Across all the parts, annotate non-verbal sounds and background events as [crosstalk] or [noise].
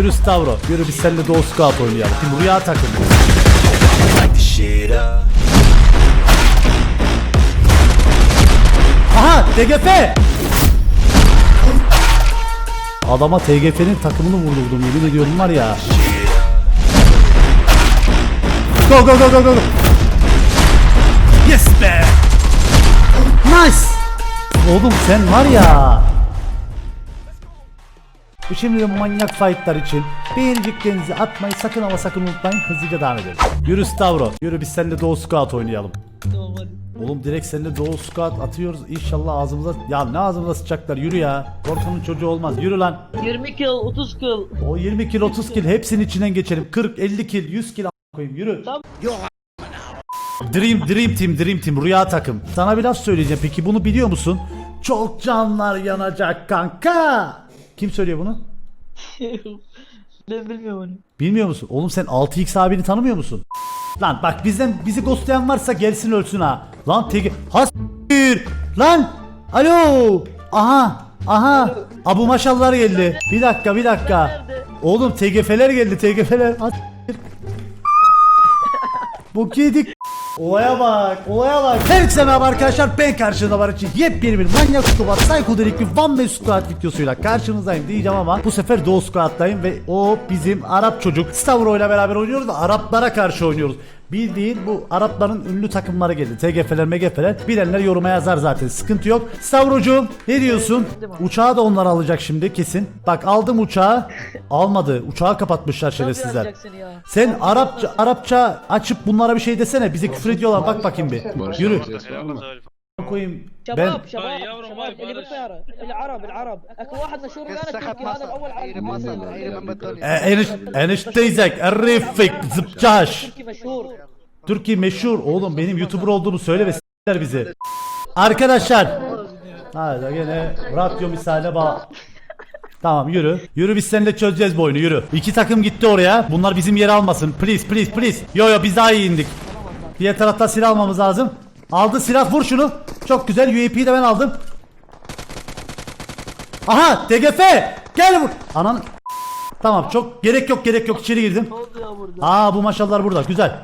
Yürü Stavro. Yürü biz seninle Doğu Scout oynayalım. Şimdi Rüya takımı. Aha TGF. Adama TGF'nin takımını vurdurdum yemin ediyorum var ya. Go go go go go. Yes be. Nice. Oğlum sen var ya. Bu şimdi de manyak fightlar için beğeniciklerinizi atmayı sakın ama sakın unutmayın. Hızlıca devam edelim. Yürü Stavro. Yürü biz seninle Doğu Scout oynayalım. Oğlum direkt seninle Doğu Scout atıyoruz. İnşallah ağzımıza... Ya ne ağzımıza sıçacaklar yürü ya. Korkanın çocuğu olmaz. Yürü lan. 20 kill 30 kill. O 20 kill 30 kill hepsinin içinden geçelim. 40 50 kill 100 kill a- koyayım yürü. Tamam. Dream Dream Team Dream Team rüya takım. Sana bir laf söyleyeceğim peki bunu biliyor musun? Çok canlar yanacak kanka. Kim söylüyor bunu? [laughs] ben bilmiyorum onu. Bilmiyor musun? Oğlum sen 6x abini tanımıyor musun? Lan bak bizden bizi ghostlayan varsa gelsin ölsün ha. Lan teki hasir. Lan alo. Aha aha. Abu maşallar geldi. Bir dakika bir dakika. Oğlum TGF'ler geldi TGF'ler. [laughs] Bu kedik. Olaya bak, olaya bak. Herkese merhaba arkadaşlar. Ben karşınızda için yepyeni bir manyak squad, psychedelic bir One Man Squad videosuyla karşınızdayım diyeceğim ama bu sefer Doğu Squad'dayım ve o bizim Arap çocuk Stavro ile beraber oynuyoruz da Araplara karşı oynuyoruz. Bildiğin bu Arapların ünlü takımları geldi. TGF'ler, MGF'ler. Bilenler yoruma yazar zaten. Sıkıntı yok. Stavrocuğum ne diyorsun? Uçağı da onlar alacak şimdi kesin. Bak aldım uçağı. Almadı. Uçağı kapatmışlar şerefsizler. Sen Arapça Arapça açıp bunlara bir şey desene. Bize küfür ediyorlar. Bak bakayım bir. Yürü. koyayım. Ben شباب شباب هاي يا ورا شباب هاي اللي بلاش. بالطياره العرب العرب اكو واحد مشهور قال تركي هذا الاول عربي e, eniş, enişteyzek, errifik, zıpçaş. تركي مشهور Türkiye meşhur. Oğlum benim YouTuber olduğumu söyle ve s**ler bizi. Arkadaşlar. Hadi gene radyo misale bağ. Tamam yürü. Yürü biz seninle çözeceğiz bu oyunu yürü. İki takım gitti oraya. Bunlar bizim yeri almasın. Please please please. Yo yo biz daha iyi indik. Diğer tarafta silah almamız lazım. Aldı silah vur şunu. Çok güzel UAP'yi de ben aldım. Aha TGF. Gel vur. Anan. Tamam çok gerek yok gerek yok içeri girdim. Ne oldu ya burada? Aa bu maşallah burada güzel.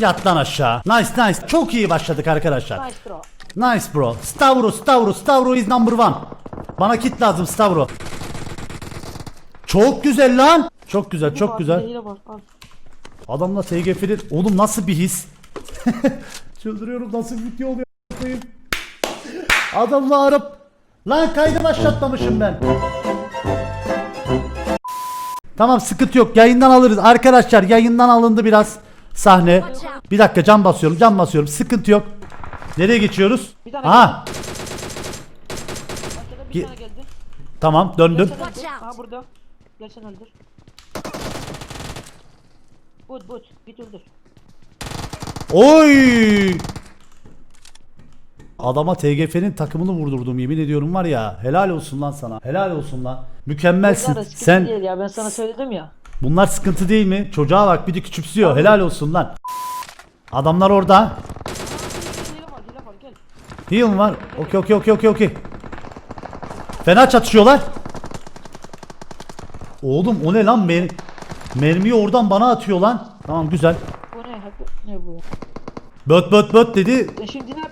Yat lan aşağı. Nice nice. Çok iyi başladık arkadaşlar. Nice bro. Nice bro. Stavro Stavro Stavro is number one. Bana kit lazım Stavro. Çok güzel lan. Çok güzel çok güzel. Adamla TGF'li. Oğlum nasıl bir his? [laughs] Çıldırıyorum nasıl bir video oluyor a**ayım. Adamla Arap. Lan kaydı başlatmamışım ben. Tamam sıkıntı yok yayından alırız. Arkadaşlar yayından alındı biraz sahne. Bir dakika cam basıyorum cam basıyorum sıkıntı yok. Nereye geçiyoruz? Bir tane Aha Ge- bir tane geldi. tamam döndüm. Aha burada. Sen öldür. Bot bot git öldür. Oy! Adama TGF'nin takımını vurdurdum yemin ediyorum var ya. Helal olsun lan sana. Helal olsun lan. Mükemmelsin. Bunlar da sıkıntı Sen değil ya ben sana söyledim ya. bunlar sıkıntı değil mi? Çocuğa bak bir de küçümsüyor. Helal olsun lan. Adamlar orada. Heal var. Okey okey okey okey okey. Fena çatışıyorlar. Oğlum o ne lan? Mer mermiyi oradan bana atıyor lan. Tamam güzel. Bu ne? Ne bu? Böt böt böt dedi. Sen şimdi ne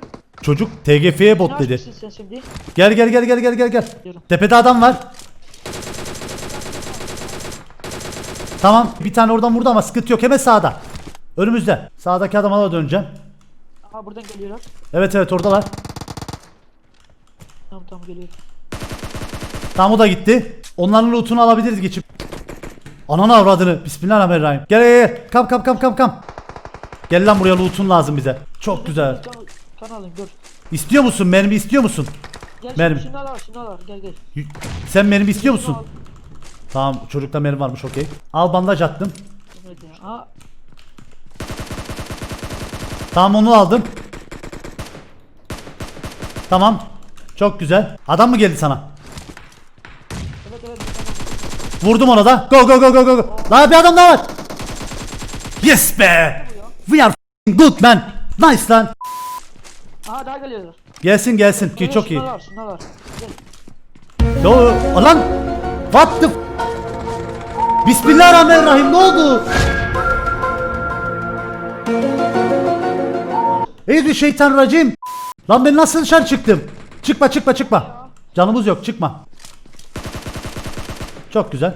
Çocuk TGF'ye ne bot dedi. yapmışsın sen şimdi? Gel gel gel gel gel gel gel. Tepede adam var. Tamam bir tane oradan vurdu ama sıkıntı yok hemen sağda. Önümüzde. Sağdaki adama da döneceğim. Aha buradan geliyorlar. Evet evet oradalar. Tamam tamam geliyor. Tam o da gitti. Onların lootunu alabiliriz geçip. Ananı avradını. Bismillahirrahmanirrahim. Gel gel gel. Kam kam kam kam kam. Gel lan buraya lootun lazım bize. Çok güzel. Kan, kan alayım dur. İstiyor musun? Mermi istiyor musun? Gel Mermi. şunları al şunları al gel gel. Y- Sen mermi istiyor musun? Şunu al. Tamam çocukta mermi varmış okey. Al bandaj attım. Evet ya. Tamam onu aldım. Tamam. Çok güzel. Adam mı geldi sana? evet evet. Vurdum ona da. Go go go go go. go. Lan bir adam daha var. Yes be. We are f***ing good man. Nice lan. Aha daha geliyorlar. Gelsin gelsin ki çok iyi. Şunları al şunları al. Gel. Yo lan. What the f- Bismillahirrahmanirrahim ne oldu? Eydi şeytan racim. Lan ben nasıl dışarı çıktım? Çıkma çıkma çıkma. Canımız yok çıkma. Çok güzel.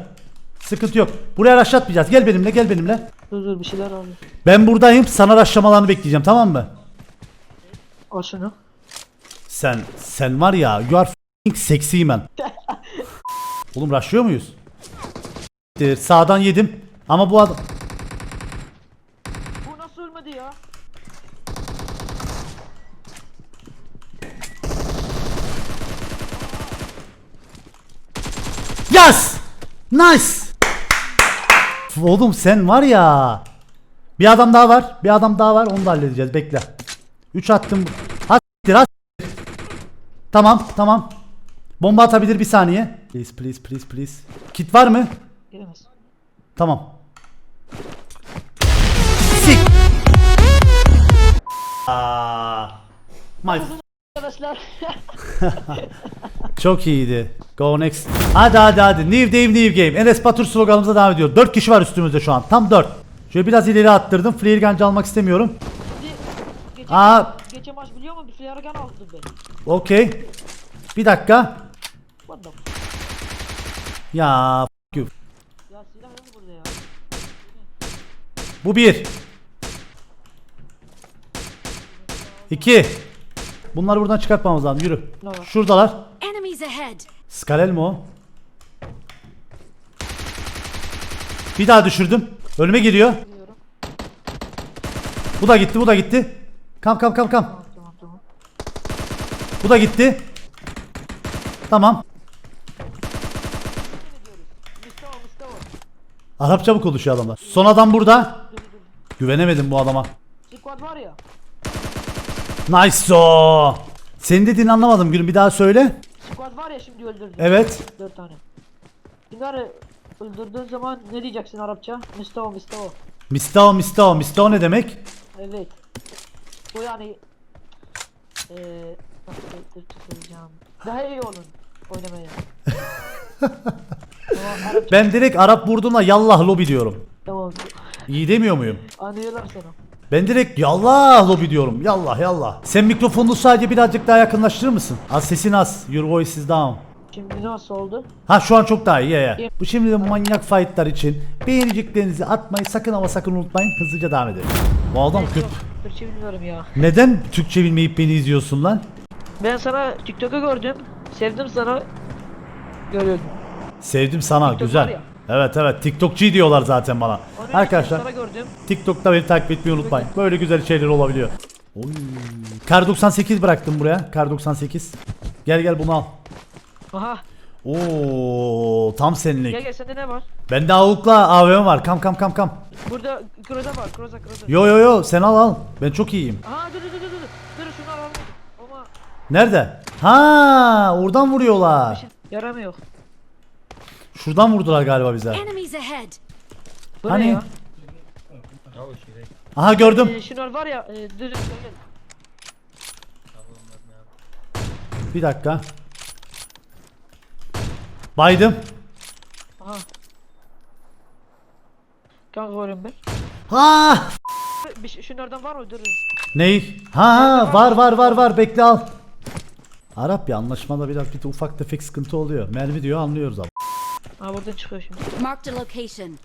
Sıkıntı yok. Buraya raşlatmayacağız. Gel benimle gel benimle. Dur dur bir şeyler al. Ben buradayım. Sana raşlamalarını bekleyeceğim tamam mı? Al şunu. Sen sen var ya you are f***ing sexy man. [laughs] Oğlum raşlıyor muyuz? Sağdan yedim. Ama bu adam... Bu nasıl ölmedi ya? Yes! Nice! Oğlum sen var ya. Bir adam daha var. Bir adam daha var. Onu da halledeceğiz. Bekle. 3 attım. Hastir. Tamam tamam. Bomba atabilir bir saniye. Please please please please. Kit var mı? Gelemez. Tamam. Sik. Aa. My Arkadaşlar. [laughs] Çok iyiydi. Go next. Hadi hadi hadi. New game new game. Enes Batur sloganımıza devam ediyor. 4 kişi var üstümüzde şu an. Tam 4. Şöyle biraz ileri attırdım. Flare gun almak istemiyorum. Aa. Geçen maç biliyor musun? Bir flare gun aldım ben. Okey. Bir dakika. What the Ya f- you. Ya silah yok burada ya. Bu bir. İki. Bunları buradan çıkartmamız lazım. Yürü. Ne var? Şuradalar. Enemies ahead! Skalel mi o? Bir daha düşürdüm. Önüme geliyor. Biliyorum. Bu da gitti, bu da gitti. Kam kam kam kam. Tamam tamam. Bu da gitti. Tamam. Arapça mı konuşuyor adamlar? Son adam burada. Güvenemedim bu adama. Squad var ya. Nice o. Senin dediğini anlamadım gülüm. Bir daha söyle. Squad var ya şimdi öldürdüm. Evet. Dört tane. Bunları öldürdüğün zaman ne diyeceksin Arapça? Mustafa Mustafa. Mistao mistao. Mistao ne demek? Evet. Bu yani eee nasıl Türkçe söyleyeceğim. Daha iyi olun oynamaya. [laughs] Ben direkt Arap vurduğumda yallah lobi diyorum. tamam. İyi demiyor muyum? Anlıyorlar seni. Ben direkt yallah lobi diyorum. Yallah yallah. Sen mikrofonunu sadece birazcık daha yakınlaştırır mısın? Az sesin az. Your voice is down. Şimdi nasıl oldu? Ha şu an çok daha iyi ya ya. Bu şimdi de manyak fightlar için beğeniciklerinizi atmayı sakın ama sakın unutmayın. Hızlıca devam edelim. Bu adam kötü. Türkçe bilmiyorum ya. Neden Türkçe bilmeyip beni izliyorsun lan? Ben sana TikTok'u gördüm. Sevdim sana. Görüyordum. Sevdim sana TikTok var güzel. ya. Evet evet TikTokçu diyorlar zaten bana. Onun için Arkadaşlar Sana gördüm. TikTok'ta beni takip etmeyi unutmayın. Böyle güzel şeyler olabiliyor. Oy. Kar 98 bıraktım buraya. Kar 98. Gel gel bunu al. Aha. Oo tam senlik. Gel gel sende ne var? Bende avukla AVM var. Kam kam kam kam. Burada kroza var. Kroza kroza. Yo yo yo sen al al. Ben çok iyiyim. Aha dur dur dur dur. Dur Dur, şunu alalım. Ama Nerede? Ha, oradan vuruyorlar. yaramıyor. Şuradan vurdular galiba bize. Enemies ahead! Bu Hani? ne ya? Aha gördüm. Ee, şunlar var ya. E, dur dur gel. Bir dakika. Baydım. Aha. Kanka varım ben. Ha! Bir şey, şunlardan var mı? Dur. Ney? Ha var var var var bekle al. Arap ya anlaşmada biraz bir de ufak tefek sıkıntı oluyor. Mermi diyor anlıyoruz abi. Aa buradan çıkıyor şimdi. Marked a location.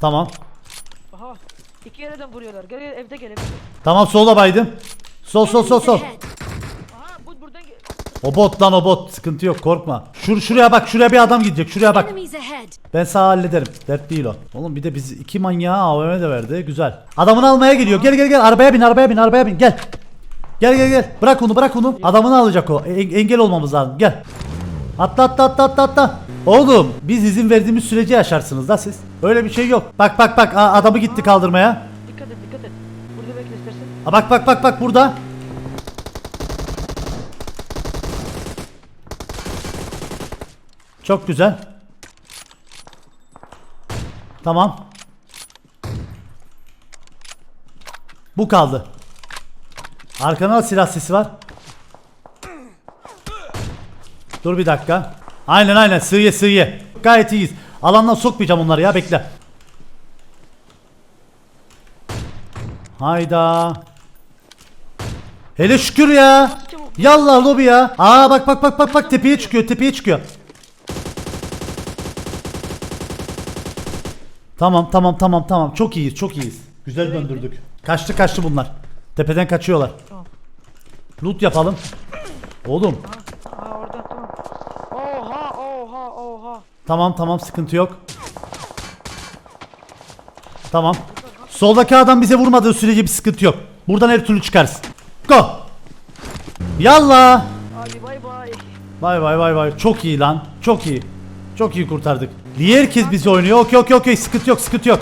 Tamam. Aha. İki yerden vuruyorlar. Gel gel evde gel evde. Tamam sola baydım. Sol sol sol Enemies sol. ahead! Aha bu buradan gel. O bot lan o bot. Sıkıntı yok korkma. Şur şuraya bak şuraya bir adam gidecek. Şuraya bak. Ben sağ hallederim. Dert değil o. Oğlum bir de biz iki manyağı AVM de verdi. Güzel. Adamını almaya geliyor. Gel gel gel. Arabaya bin arabaya bin arabaya bin. Gel. Gel gel gel. Bırak onu bırak onu. Adamını alacak o. E- engel olmamız lazım. Gel. Atla atla atla atla atla. Oğlum biz izin verdiğimiz sürece yaşarsınız da siz. Öyle bir şey yok. Bak bak bak adamı gitti kaldırmaya. Dikkat et dikkat et. Burada bekle istersen. Aa, bak bak bak bak burada. Çok güzel. Tamam. Bu kaldı. Arkana silah sesi var. Dur bir dakika. Aynen aynen sığıya sığıya. Gayet iyiyiz. Alandan sokmayacağım onları ya bekle. Hayda. Hele şükür ya. Yallah lobi ya. Aa bak bak bak bak bak tepeye çıkıyor tepeye çıkıyor. Tamam tamam tamam tamam çok iyiyiz çok iyiyiz. Güzel döndürdük. Kaçtı kaçtı bunlar. Tepeden kaçıyorlar. Tamam. Loot yapalım. Oğlum Ha orada tamam. Oha oha oha. Tamam tamam sıkıntı yok. Tamam. Soldaki adam bize vurmadığı sürece bir sıkıntı yok. Buradan her türlü çıkarız. Go. Yallah. Hadi bay bay. Vay vay vay vay. Çok iyi lan. Çok iyi. Çok iyi kurtardık. Niye herkes bizi oynuyor? Okey okey okey. Sıkıntı yok sıkıntı yok.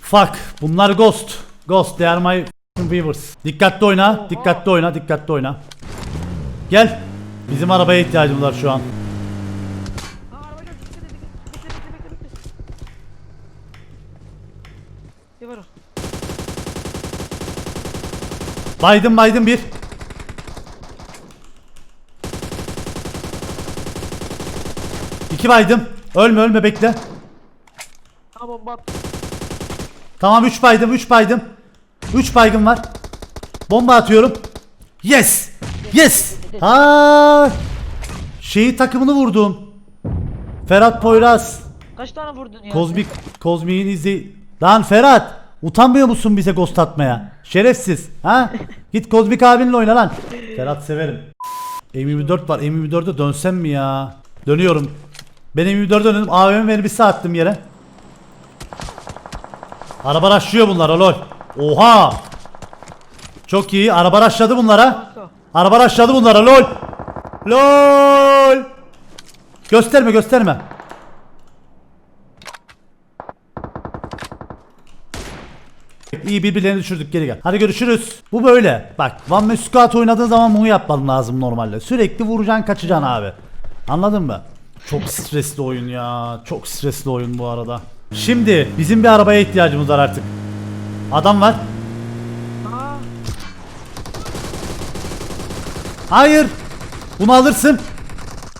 Fuck. Bunlar ghost. Ghost. They are my viewers. Dikkatli oyna. Dikkatli oyna. Dikkatli oyna. Gel. Bizim arabaya ihtiyacımız var şu an. Ha araba geldi. Bekle bekle bekle bekle bekle bekle. Bir var o. Biden Biden bir. İki baydım. Ölme ölme bekle. Bomba attı. Tamam 3 baydım 3 baydım. 3 baygın var. Bomba atıyorum. Yes. Yes. Ha. Şeyi takımını vurdum. Ferhat Poyraz. Kaç tane vurdun ya? Kozmik Kozmik'in izi. Lan Ferhat, utanmıyor musun bize ghost atmaya? Şerefsiz. Ha? [laughs] Git Kozmik abinle oyna lan. Ferhat severim. M24 var. M24'e dönsem mi ya? Dönüyorum. Ben M24'e döndüm. AVM beni bir attım yere. Araba raşlıyor bunlar lol. Oha. Çok iyi. Araba raşladı bunlara. Araba raşladı bunlara lol. Lol. Gösterme gösterme. İyi birbirlerini düşürdük geri gel. Hadi görüşürüz. Bu böyle. Bak Van Squad oynadığın zaman bunu yapman lazım normalde. Sürekli vuracaksın kaçacaksın abi. Anladın mı? Çok stresli oyun ya. Çok stresli oyun bu arada. Şimdi bizim bir arabaya ihtiyacımız var artık. Adam var. Ha Hayır. Bunu alırsın.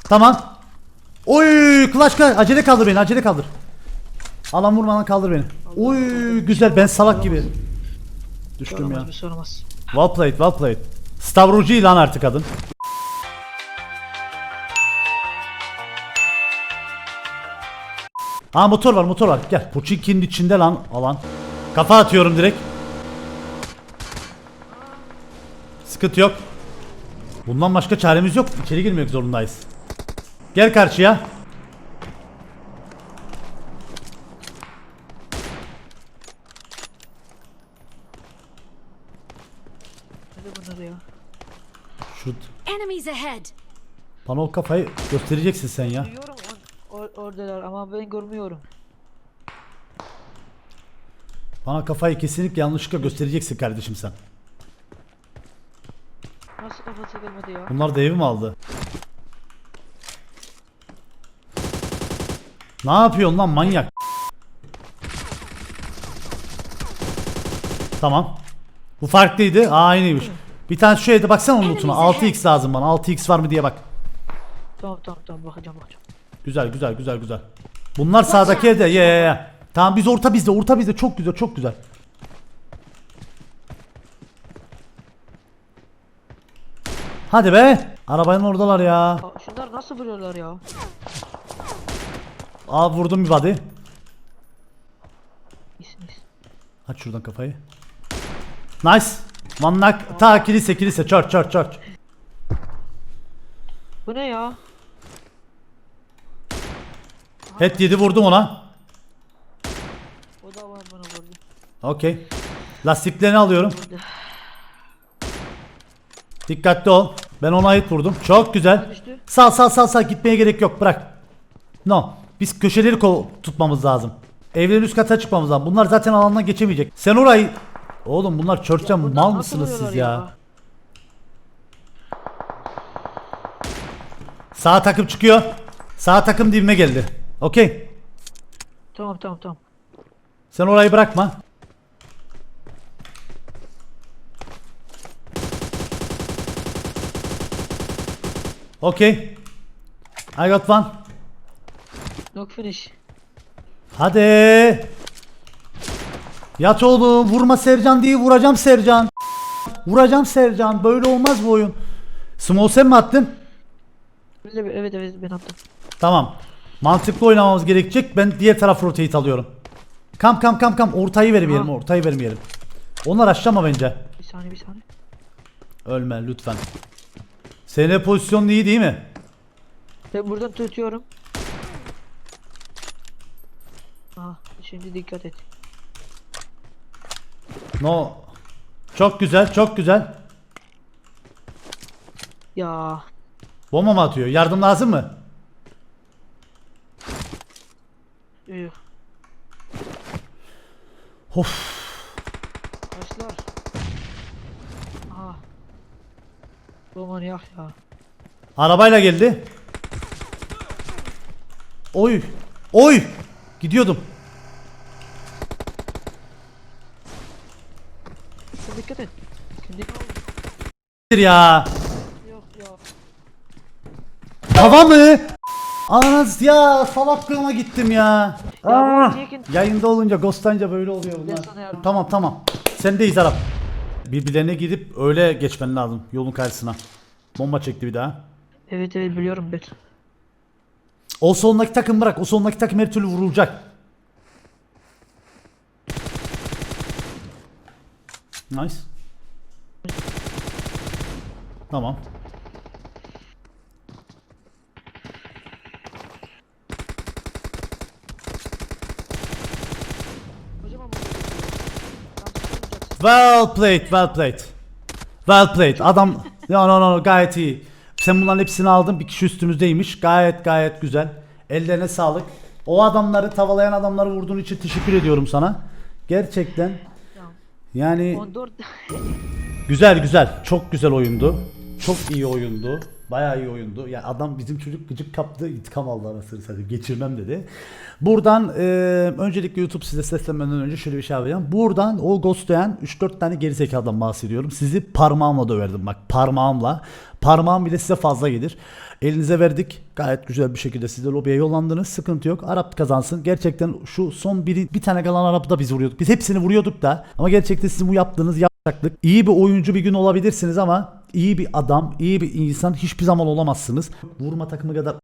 Tamam. Oy kulaç. Acele kaldır beni acele kaldır. Alan vurmadan kaldır beni. Oy güzel ben salak gibi. Düştüm ya. bir şey olmaz. Well played, well played. Stavrocu ilan artık kadın. Ha motor var, motor var. Gel. Puçinki'nin içinde lan alan. Kafa atıyorum direkt. Sıkıntı yok. Bundan başka çaremiz yok. İçeri girmek zorundayız. Gel karşıya. Hadi bunları ya. Şut. Enemies ahead! Bana o kafayı göstereceksin sen ya. Duyuyorum or or oradalar ama ben görmüyorum. Bana kafayı kesinlikle yanlışlıkla göstereceksin kardeşim sen. Nasıl kafası gelmedi ya? Bunlar da evi mi aldı? Ne yapıyorsun lan manyak? Tamam. Bu farklıydı. Aa aynıymış. Bir tane şu evde baksana onun lootuna. 6x lazım bana. 6x var mı diye bak. Tamam tamam tamam bakacağım bakacağım. Güzel güzel güzel güzel. Bunlar sağdaki evde. Ye ye ye. Tamam biz orta bizde. Orta bizde. Çok güzel çok güzel. Hadi be. Arabanın oradalar ya. Aa, şunlar nasıl vuruyorlar ya? Aa vurdum bir body. İyisin iyisin. Aç şuradan kafayı. Nice. Knock. Ta kilise kilise. Church church church. Bu ne ya? Head 7 vurdum ona. O da var bana vurdu. Okey. Lastiklerini alıyorum. Dikkatli ol. Ben ona hit vurdum. Çok güzel. Düştü. Sal sal sal sal gitmeye gerek yok bırak. No. Biz köşeleri ko- tutmamız lazım. Evlerin üst katına çıkmamız lazım. Bunlar zaten alandan geçemeyecek. Sen orayı... Oğlum bunlar Buradan mal nasıl mısınız siz vuruyorlar ya? Sağ takım çıkıyor. Sağ takım dibime geldi. Okey. Tamam tamam tamam. Sen orayı bırakma. Okay. I got one. Knock finish. Hadi. Yat oğlum vurma Sercan diye vuracağım Sercan. Vuracağım Sercan böyle olmaz bu oyun. Small sen mi attın? Evet evet ben attım. Tamam. Mantıklı oynamamız gerekecek. Ben diğer taraf rotate alıyorum. Kam kam kam kam ortayı vermeyelim ortayı vermeyelim. Onlar aşlama bence. Bir saniye bir saniye. Ölme lütfen. Senin pozisyonun iyi değil mi? Ben buradan tutuyorum. Aha şimdi dikkat et. No. Çok güzel çok güzel. Ya Bomba mı atıyor? Yardım lazım mı? Üh. Of. Başlar. Aha. Bu manyak ya. Arabayla geldi. Oy. Oy. Gidiyordum. Sen dikkat et. Kendi Ya. yok ya. Hava mı? Anas ya salaklığıma gittim ya. Ya Aa, bu Jack'in- yayında olunca ghostlanınca böyle oluyor bunlar. sana yardım- Tamam tamam. Sendeyiz Arap. Birbirlerine gidip öyle geçmen lazım yolun karşısına. Bomba çekti bir daha. Evet evet biliyorum ben. O solundaki takım bırak. O solundaki takım her türlü vurulacak. Nice. Tamam. Well played, well played. Well played. Adam no no no gayet iyi. Sen bunların hepsini aldın. Bir kişi üstümüzdeymiş. Gayet gayet güzel. Ellerine sağlık. O adamları tavalayan adamları vurduğun için teşekkür ediyorum sana. Gerçekten Ya, yani 14 güzel güzel. Çok güzel oyundu. Çok iyi oyundu. Bayağı iyi oyundu. Ya adam bizim çocuk gıcık kaptı. intikam aldı anasını satayım. Geçirmem dedi. Buradan e, öncelikle YouTube size seslenmeden önce şöyle bir şey yapacağım. Buradan o ghostlayan 3-4 tane gerizekalıdan bahsediyorum. Sizi parmağımla döverdim bak. Parmağımla. Parmağım bile size fazla gelir. Elinize verdik. Gayet güzel bir şekilde siz de lobiye yollandınız. Sıkıntı yok. Arap kazansın. Gerçekten şu son biri, bir tane kalan Arap'ı da biz vuruyorduk. Biz hepsini vuruyorduk da. Ama gerçekten sizin bu yaptığınız yapacaklık. İyi bir oyuncu bir gün olabilirsiniz ama iyi bir adam, iyi bir insan hiçbir zaman olamazsınız. Vurma takımı kadar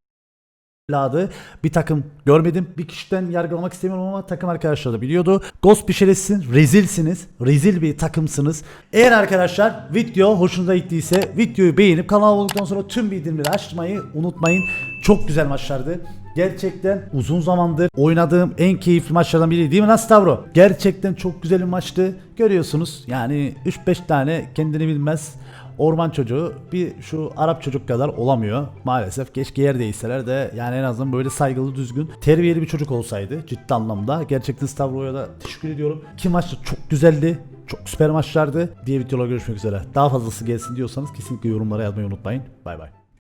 evladı bir takım görmedim. Bir kişiden yargılamak istemiyorum ama takım arkadaşlar da biliyordu. Ghost bir şerefsizsiniz, rezilsiniz. Rezil bir takımsınız. Eğer arkadaşlar video hoşunuza gittiyse videoyu beğenip kanala olduktan sonra tüm bildirimleri açmayı unutmayın. Çok güzel maçlardı. Gerçekten uzun zamandır oynadığım en keyifli maçlardan biri değil mi lan Stavro? Gerçekten çok güzel bir maçtı. Görüyorsunuz yani 3-5 tane kendini bilmez Orman çocuğu bir şu Arap çocuk kadar olamıyor maalesef. Keşke yer değişseler de yani en azından böyle saygılı düzgün terbiyeli bir çocuk olsaydı ciddi anlamda. Gerçekten Stavro'ya da teşekkür ediyorum. İki maç da çok güzeldi. Çok süper maçlardı. Diğer videolar görüşmek üzere. Daha fazlası gelsin diyorsanız kesinlikle yorumlara yazmayı unutmayın. Bay bay.